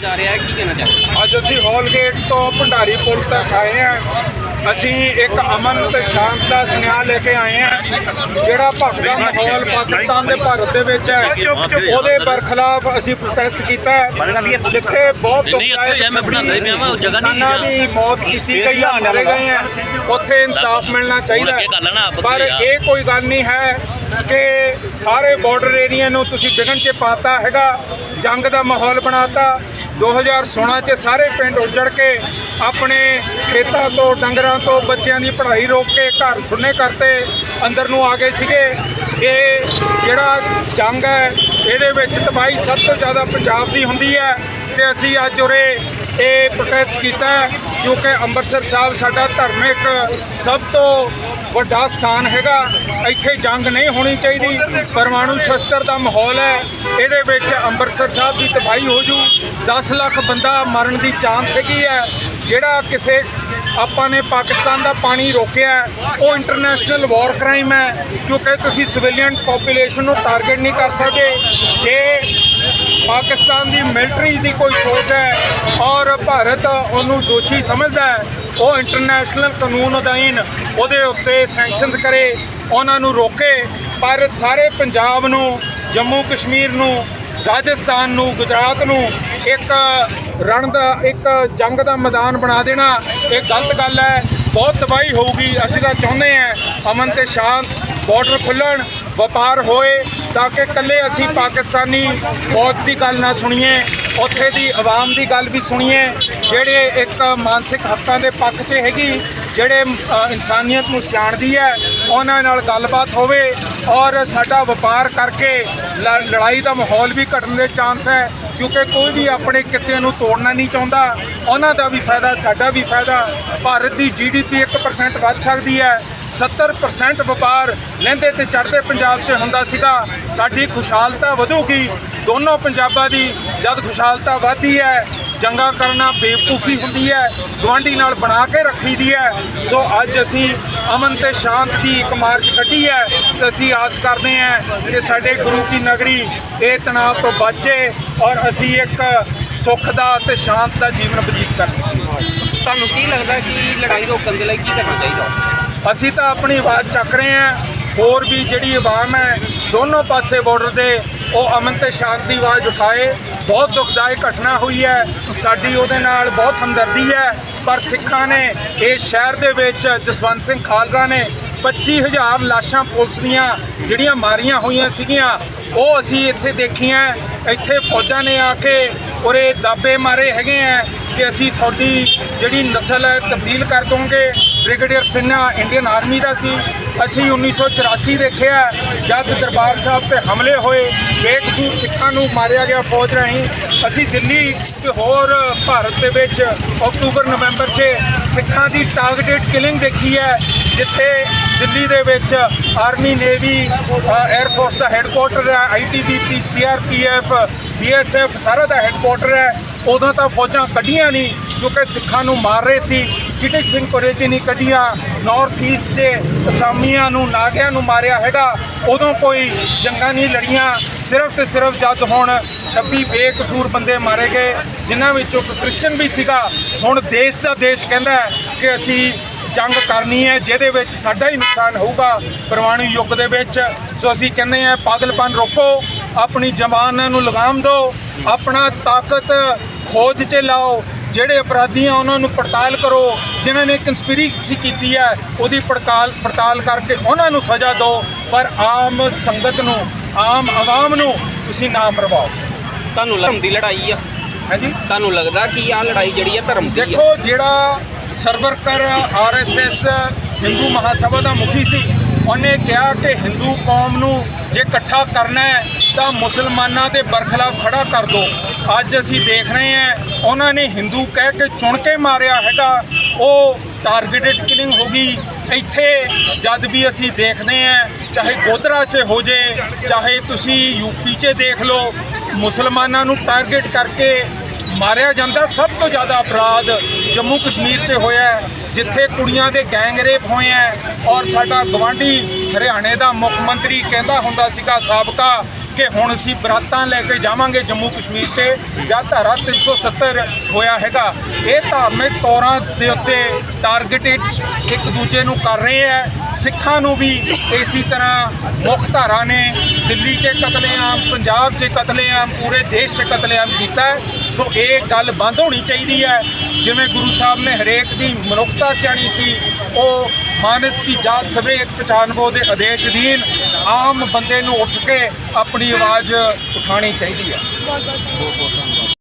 ਜਾ ਰਿਹਾ ਹੈ ਕੀ ਕਹਿਣਾ ਚਾਹੁੰਦੇ ਅੱਜ ਅਸੀਂ ਹਾਲਗੇਟ ਤੋਂ ਭੰਡਾਰੀ ਪੁਲ ਤੱਕ ਆਏ ਹਾਂ। ਅਸੀਂ ਇੱਕ ਅਮਨ ਤੇ ਸ਼ਾਂਤ ਦਾ ਸੁਨੇਹਾ ਲੈ ਕੇ ਆਏ ਹਾਂ ਜਿਹੜਾ ਭਖਦਾ ਮਾਹੌਲ ਪਾਕਿਸਤਾਨ ਦੇ ਭਾਰਤ ਦੇ ਵਿੱਚ ਹੈ। ਉਹਦੇ ਬਰਖਲਾਫ ਅਸੀਂ ਪ੍ਰੋਟੈਸਟ ਕੀਤਾ ਹੈ। ਜਿੱਥੇ ਬਹੁਤ ਹੀ ਹੈ, ਹੀ ਦੀ ਮੌਤ ਕੀਤੀ ਗਈ ਆ ਮਾਰੇ ਗਏ ਆ। ਉੱਥੇ ਇਨਸਾਫ ਮਿਲਣਾ ਚਾਹੀਦਾ। ਹੈ। ਪਰ। ਇਹ ਕੋਈ ਗੱਲ ਨਹੀਂ ਹੈ ਕਿ ਸਾਰੇ ਬਾਰਡਰ ਏਰੀਆ ਨੂੰ ਤੁਸੀਂ ਵਿਗਨ ਚ ਪਾਤਾ ਹੈਗਾ ਜੰਗ ਦਾ ਮਾਹੌਲ ਬਣਾਤਾ। 2016 ਚ ਸਾਰੇ ਪਿੰਡ ਉੱਜੜ ਕੇ ਆਪਣੇ ਖੇਤਾਂ ਤੋਂ, ਡੰਗਰਾਂ ਤੋਂ, ਬੱਚਿਆਂ ਦੀ ਪੜ੍ਹਾਈ ਰੋਕ ਕੇ ਘਰ ਸੁੰਨੇ ਕਰਤੇ, ਅੰਦਰ ਨੂੰ ਆ ਗਏ ਸੀਗੇ। ਇਹ ਜਿਹੜਾ ਜੰਗ ਹੈ, ਇਹਦੇ ਵਿੱਚ ਤਬਾਹੀ ਸਭ ਤੋਂ ਜ਼ਿਆਦਾ ਪੰਜਾਬ ਦੀ ਹੁੰਦੀ ਹੈ ਤੇ ਅਸੀਂ ਅੱਜ ਉਰੇ ਇਹ ਪ੍ਰੋਟੈਸਟ ਕੀਤਾ ਕਿਉਂਕਿ ਅੰਮ੍ਰਿਤਸਰ ਸਾਹਿਬ ਸਾਡਾ ਧਾਰਮਿਕ ਸਭ ਤੋਂ ਵੱਡਾ ਸਥਾਨ ਹੈਗਾ, ਇੱਥੇ ਜੰਗ ਨਹੀਂ ਹੋਣੀ ਚਾਹੀਦੀ। ਪਰਮਾਣੂ ਸ਼ਸਤਰ ਦਾ ਮਾਹੌਲ ਹੈ। ਇਹਦੇ ਵਿੱਚ ਅੰਮ੍ਰਿਤਸਰ ਸਾਹਿਬ ਦੀ ਤਬਾਹੀ ਹੋ ਜੂ। 10 ਲੱਖ ਬੰਦਾ ਮਰਨ ਦੀ ਚਾਂਸ ਹੈਗੀ ਹੈ। ਜਿਹੜਾ ਕਿਸੇ, ਆਪਾਂ ਨੇ ਪਾਕਿਸਤਾਨ ਦਾ ਪਾਣੀ ਰੋਕਿਆ ਉਹ ਇੰਟਰਨੈਸ਼ਨਲ ਵਾਰ ਕ੍ਰਾਈਮ ਹੈ। ਕਿਉਂਕਿ ਤੁਸੀਂ ਸਿਵਿਲੀਅਨ ਪੋਪੂਲੇਸ਼ਨ ਨੂੰ ਟਾਰਗੇਟ ਨਹੀਂ ਕਰ ਸਕਦੇ। ਜੇ ਪਾਕਿਸਤਾਨ ਦੀ ਮਿਲਟਰੀ ਦੀ ਕੋਈ ਸੋਚ ਹੈ ਔਰ ਭਾਰਤ ਉਹਨੂੰ ਦੋਸ਼ੀ ਸਮਝਦਾ ਹੈ ਉਹ ਇੰਟਰਨੈਸ਼ਨਲ ਕਾਨੂੰਨ ਅਧੀਨ ਉਹਦੇ ਉੱਤੇ ਸੈਂਕਸ਼ਨਸ ਕਰੇ, ਉਹਨਾਂ ਨੂੰ ਰੋਕੇ, ਪਰ ਸਾਰੇ ਪੰਜਾਬ ਨੂੰ, ਜੰਮੂ ਕਸ਼ਮੀਰ ਨੂੰ, ਰਾਜਸਥਾਨ ਨੂੰ, ਗੁਜਰਾਤ ਨੂੰ ਇੱਕ ਰਣ ਦਾ, ਇੱਕ ਜੰਗ ਦਾ ਮੈਦਾਨ ਬਣਾ ਦੇਣਾ, ਇਹ ਗਲਤ ਗੱਲ ਹੈ। ਬਹੁਤ ਤਬਾਹੀ ਹੋਊਗੀ, ਅਸੀਂ ਤਾਂ ਚਾਹੁੰਦੇ ਹਾਂ ਅਮਨ ਤੇ ਸ਼ਾਂਤ ਬਾਰਡਰ ਖੁੱਲਣ ਵਪਾਰ ਹੋਏ ਤਾਂ ਕਿ ਇਕੱਲੇ ਅਸੀਂ ਪਾਕਿਸਤਾਨੀ ਫੌਜ ਦੀ ਗੱਲ ਨਾ ਸੁਣੀਏ, ਉੱਥੇ ਦੀ ਆਵਾਮ ਦੀ ਗੱਲ ਵੀ ਸੁਣੀਏ, ਜਿਹੜੇ ਇੱਕ ਮਾਨਸਿਕ ਹੱਕਾਂ ਦੇ ਪੱਖ 'ਚ ਹੈਗੀ, ਜਿਹੜੇ ਇਨਸਾਨੀਅਤ ਨੂੰ ਸਿਆਣਦੀ ਹੈ, ਉਹਨਾਂ ਨਾਲ ਗੱਲਬਾਤ ਹੋਵੇ ਔਰ ਸਾਡਾ ਵਪਾਰ ਕਰਕੇ ਲ- ਲੜਾਈ ਦਾ ਮਾਹੌਲ ਵੀ ਘਟਣ ਦੇ ਚਾਂਸ ਹੈ, ਕਿਉਂਕਿ ਕੋਈ ਵੀ ਆਪਣੇ ਕਿੱਤੇ ਨੂੰ ਤੋੜਨਾ ਨਹੀਂ ਚਾਹੁੰਦਾ, ਉਹਨਾਂ ਦਾ ਵੀ ਫਾਇਦਾ, ਸਾਡਾ ਵੀ ਫਾਇਦਾ, ਭਾਰਤ ਦੀ ਜੀਡੀਪੀ 1% ਵੱਧ ਸਕਦੀ ਹੈ 70% ਵਪਾਰ ਲਹਿੰਦੇ ਤੇ ਚੜ੍ਹਦੇ ਪੰਜਾਬ 'ਚ ਹੁੰਦਾ ਸੀਗਾ। ਸਾਡੀ ਖੁਸ਼ਹਾਲਤਾ ਵਧੂਗੀ। ਦੋਨੋਂ ਪੰਜਾਬਾਂ ਦੀ ਜਦ ਖੁਸ਼ਹਾਲਤਾ ਵਧਦੀ ਹੈ, ਜੰਗਾ ਕਰਨਾ ਬੇਵਕੂਫੀ ਹੁੰਦੀ ਹੈ ਗਵਾਂਢੀ ਨਾਲ ਬਣਾ ਕੇ ਰੱਖੀ ਦੀ ਹੈ। ਸੋ ਅੱਜ ਅਸੀਂ ਅਮਨ ਤੇ ਸ਼ਾਂਤ ਦੀ ਇੱਕ ਮਾਰਚ ਕੱਢੀ ਹੈ ਤੇ ਅਸੀਂ ਆਸ ਕਰਦੇ ਹਾਂ ਕਿ ਸਾਡੇ ਗੁਰੂ ਕੀ ਨਗਰੀ ਇਹ ਤਣਾਅ ਤੋਂ ਬਚੇ ਔਰ ਅਸੀਂ ਇੱਕ ਸੁੱਖ ਦਾ ਤੇ ਸ਼ਾਂਤ ਦਾ ਜੀਵਨ ਬਤੀਤ ਕਰ ਸਕੀਏ। ਤੁਹਾਨੂੰ ਕੀ ਲੱਗਦਾ ਕਿ ਲੜਾਈ ਰੋਕਣ ਦੇ ਲਈ ਕੀ ਕਰਨਾ ਚਾਹੀਦਾ? ਅਸੀਂ ਤਾਂ ਆਪਣੀ ਆਵਾਜ਼ ਚੱਕ ਰਹੇ ਹਾਂ। ਹੋਰ ਵੀ ਜਿਹੜੀ ਆਵਾਮ ਹੈ, ਦੋਨੋਂ ਪਾਸੇ ਬਾਰਡਰ 'ਤੇ ਉਹ ਅਮਨ ਤੇ ਸ਼ਾਂਤ ਦੀ ਆਵਾਜ਼ ਉਠਾਏ। ਬਹੁਤ ਦੁਖਦਾਇਕ ਘਟਨਾ ਹੋਈ ਹੈ। ਸਾਡੀ ਉਹਦੇ ਨਾਲ ਬਹੁਤ ਹਮਦਰਦੀ ਹੈ। ਪਰ ਸਿੱਖਾਂ ਨੇ ਇਸ ਸ਼ਹਿਰ ਦੇ ਵਿੱਚ ਜਸਵੰਤ ਸਿੰਘ ਖਾਲੜਾ ਨੇ 25000 ਲਾਸ਼ਾਂ ਪੁਲਿਸ ਦੀਆਂ ਜਿਹੜੀਆਂ ਮਾਰੀਆਂ ਹੋਈਆਂ ਸੀਗੀਆਂ, ਉਹ ਅਸੀਂ ਇੱਥੇ ਦੇਖੀਆਂ। ਇੱਥੇ ਫੌਜਾਂ ਨੇ ਆ ਕੇ ਉਰੇ ਦਾਬੇ ਮਾਰੇ ਹੈਗੇ ਆ ਕਿ ਅਸੀਂ ਤੁਹਾਡੀ ਜਿਹੜੀ ਨਸਲ ਹੈ, ਤਬਦੀਲ ਕਰ ਦੋਗੇ। ਬ੍ਰਿਗੇਡੀਅਰ ਸਿੰਨਾ ਇੰਡੀਅਨ ਆਰਮੀ ਦਾ ਸੀ। ਅਸੀਂ 1984 ਦੇਖਿਆ, ਜਦ ਦਰਬਾਰ ਸਾਹਿਬ ਤੇ ਹਮਲੇ ਹੋਏ ਬੇਕਸੂਰ ਸਿੱਖਾਂ ਨੂੰ ਮਾਰਿਆ ਗਿਆ ਫੌਜ ਰਾਹੀਂ। ਅਸੀਂ ਦਿੱਲੀ ਤੇ ਹੋਰ ਭਾਰਤ ਦੇ ਵਿੱਚ ਅਕਤੂਬਰ, ਨਵੰਬਰ 'ਚ ਸਿੱਖਾਂ ਦੀ ਟਾਰਗੇਟਡ ਕਿਲਿੰਗ ਦੇਖੀ ਹੈ, ਜਿੱਥੇ ਦਿੱਲੀ ਦੇ ਵਿੱਚ ਆਰਮੀ, ਨੇਵੀ 에ਅਰ ਫੋਰਸ ਦਾ ਹੈੱਡਕੁਆਟਰ ਹੈ ਆਈਟੀਬੀਪੀ ਸੀਆਰਪੀਐਫ ਬੀਐਸਐਫ ਸਾਰਾ ਦਾ ਹੈੱਡਕੁਆਟਰ ਹੈ। ਉਦੋਂ ਤਾਂ ਫੌਜਾਂ ਕੱਢੀਆਂ ਨਹੀਂ, ਕਿਉਂਕਿ ਸਿੱਖਾਂ ਨੂੰ ਮਾਰ ਰਹੇ ਸੀ। ਚਿੱਟੀ ਸਿੰਘ ਕੋਰੇਚੀ ਨਹੀਂ ਕੱਢੀਆਂ ਨਾਰਥ ਈਸਟ 'ਚ ਅਸਾਮੀਆਂ ਨੂੰ, ਨਾਗਿਆਂ ਨੂੰ ਮਾਰਿਆ ਹੈਗਾ, ਉਦੋਂ ਕੋਈ ਜੰਗਾਂ ਨਹੀਂ ਲੜੀਆਂ, ਸਿਰਫ ਤੇ ਸਿਰਫ ਜਦ ਹੁਣ 26 ਬੇਕਸੂਰ ਬੰਦੇ ਮਾਰੇ ਗਏ, ਜਿਨ੍ਹਾਂ ਵਿੱਚੋਂ ਇੱਕ ਕ੍ਰਿਸਚਨ ਵੀ ਸੀਗਾ। ਹੁਣ ਦੇਸ਼ ਦਾ ਦੇਸ਼ ਕਹਿੰਦਾ ਕਿ ਅਸੀਂ ਜੰਗ ਕਰਨੀ ਹੈ, ਜਿਹਦੇ ਵਿੱਚ ਸਾਡਾ ਹੀ ਨੁਕਸਾਨ ਹੋਊਗਾ ਪਰਮਾਣੂ ਯੁੱਗ ਦੇ ਵਿੱਚ। ਸੋ ਅਸੀਂ ਕਹਿੰਦੇ ਹਾਂ, ਪਾਗਲਪਨ ਰੋਕੋ, ਆਪਣੀ ਜ਼ਬਾਨ ਨੂੰ ਲਗਾਮ ਦਿਓ, ਆਪਣਾ ਤਾਕਤ ਖੋਜ 'ਚ ਲਾਓ ਜਿਹੜੇ ਅਪਰਾਧੀ ਆ ਉਹਨਾਂ ਨੂੰ ਪੜਤਾਲ ਕਰੋ ਜਿਨ੍ਹਾਂ ਨੇ ਕਨਸਪੀਰੇਸੀ ਕੀਤੀ ਹੈ ਉਹਦੀ ਪੜਤਾਲ ਪੜਤਾਲ ਕਰਕੇ ਉਹਨਾਂ ਨੂੰ ਸਜ਼ਾ ਦਿਓ ਪਰ ਆਮ ਸੰਗਤ ਨੂੰ ਆਮ ਆਵਾਮ ਨੂੰ ਤੁਸੀਂ ਨਾ ਮਰਵਾਓ। ਤੁਹਾਨੂੰ ਧਰਮ ਦੀ ਲੜਾਈ ਆ। ਹਾਂਜੀ? ਤੁਹਾਨੂੰ ਲੱਗਦਾ ਕਿ ਆਹ ਲੜਾਈ ਜਿਹੜੀ ਆ ਧਰਮ ਦੀ ਆ? ਦੇਖੋ ਜਿਹੜਾ ਸਰਵਰਕਰ ਆਰਐਸਐਸ ਹਿੰਦੂ ਮਹਾਸਭਾ ਦਾ ਮੁਖੀ ਸੀ ਉਹਨੇ ਕਿਹਾ ਕਿ ਹਿੰਦੂ ਕੌਮ ਨੂੰ ਜੇ ਇਕੱਠਾ ਕਰਨਾ ਹੈ, ਤਾਂ ਮੁਸਲਮਾਨਾਂ ਦੇ ਬਰਖਲਾਫ ਖੜਾ ਕਰ ਦੋ। ਅੱਜ ਅਸੀਂ ਦੇਖ ਰਹੇ ਹਾਂ, ਉਹਨਾਂ ਨੇ ਹਿੰਦੂ ਕਹਿ ਕੇ ਚੁਣ ਕੇ ਮਾਰਿਆ ਹੈਗਾ। ਉਹ ਟਾਰਗੇਟਡ ਕਿਲਿੰਗ ਹੋ ਗਈ। ਇੱਥੇ ਜਦ ਵੀ ਅਸੀਂ ਦੇਖਦੇ ਹਾਂ, ਚਾਹੇ ਗੋਧਰਾ 'ਚ ਹੋ ਜੇ, ਚਾਹੇ ਤੁਸੀਂ ਯੂਪੀ 'ਚ ਦੇਖ ਲਓ, ਮੁਸਲਮਾਨਾਂ ਨੂੰ ਟਾਰਗੇਟ ਕਰਕੇ ਮਾਰਿਆ ਜਾਂਦਾ। ਸਭ ਤੋਂ ਜ਼ਿਆਦਾ ਅਪਰਾਧ ਜੰਮੂ ਕਸ਼ਮੀਰ 'ਚ ਹੋਇਆ ਜਿੱਥੇ ਕੁੜੀਆਂ ਦੇ ਗੈਂਗ ਰੇਪ ਹੋਏ ਹੈ ਔਰ ਸਾਡਾ ਗਵਾਂਢੀ ਹਰਿਆਣੇ ਦਾ ਮੁੱਖ ਮੰਤਰੀ ਕਹਿੰਦਾ ਹੁੰਦਾ ਸੀਗਾ ਸਾਬਕਾ ਕਿ ਹੁਣ ਅਸੀਂ ਬਰਾਤਾਂ ਲੈ ਕੇ ਜਾਵਾਂਗੇ ਜੰਮੂ ਕਸ਼ਮੀਰ ਤੇ, ਜਾਂ ਧਾਰਾ 370 ਹੋਇਆ ਹੈਗਾ। ਇਹ ਧਾਰਮਿਕ ਤੌਰਾਂ ਦੇ ਉੱਤੇ ਟਾਰਗੇਟਡ ਇੱਕ ਦੂਜੇ ਨੂੰ ਕਰ ਰਹੇ ਹੈ। ਸਿੱਖਾਂ ਨੂੰ ਵੀ ਇਸੇ ਤਰ੍ਹਾਂ ਮੁੱਖ ਧਾਰਾ ਨੇ ਦਿੱਲੀ 'ਚ ਕਤਲੇਆਮ, ਪੰਜਾਬ 'ਚ ਕਤਲੇਆਮ, ਪੂਰੇ ਦੇਸ਼ 'ਚ ਕਤਲੇਆਮ ਕੀਤਾ ਸੋ ਇਹ ਗੱਲ ਬੰਦ ਹੋਣੀ ਚਾਹੀਦੀ ਹੈ। ਜਿਵੇਂ ਗੁਰੂ ਸਾਹਿਬ ਨੇ ਹਰੇਕ ਦੀ ਮਨੁੱਖਤਾ ਸਿਆਣੀ ਸੀ, ਉਹ ਮਾਨਸ ਕੀ ਜਾਤ ਸਵੇ ਇੱਕ ਪਛਾਨਵੋ ਦੇ ਆਦੇਸ਼ ਅਧੀਨ ਆਮ ਬੰਦੇ ਨੂੰ ਉੱਠ ਕੇ ਆਪਣੀ ਆਵਾਜ਼ ਉਠਾਉਣੀ ਚਾਹੀਦੀ ਹੈ। ਬਹੁਤ ਬਹੁਤ